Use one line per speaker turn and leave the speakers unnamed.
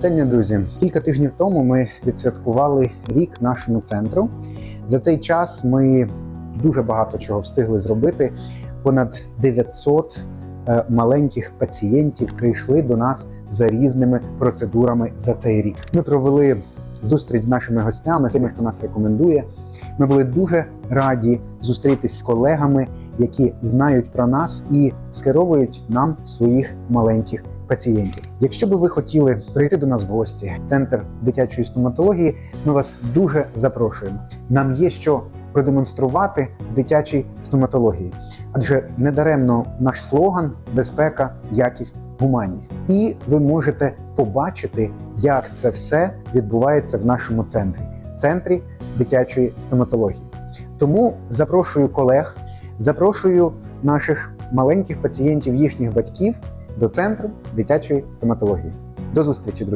Вітання, друзі. Кілька тижнів тому ми відсвяткували рік нашому центру. За цей час ми дуже багато чого встигли зробити. Понад 900 е, маленьких пацієнтів прийшли до нас за різними процедурами за цей рік. Ми провели зустріч з нашими гостями, з тими, хто нас рекомендує. Ми були дуже раді зустрітись з колегами, які знають про нас і скеровують нам своїх маленьких пацієнтів. Якщо би ви хотіли прийти до нас в гості, центр дитячої стоматології, ми вас дуже запрошуємо. Нам є що продемонструвати в дитячій стоматології, адже недаремно наш слоган безпека, якість, гуманність. І ви можете побачити, як це все відбувається в нашому центрі центрі дитячої стоматології. Тому запрошую колег, запрошую наших маленьких пацієнтів, їхніх батьків до центру дитячої стоматології. До зустрічі, друзі!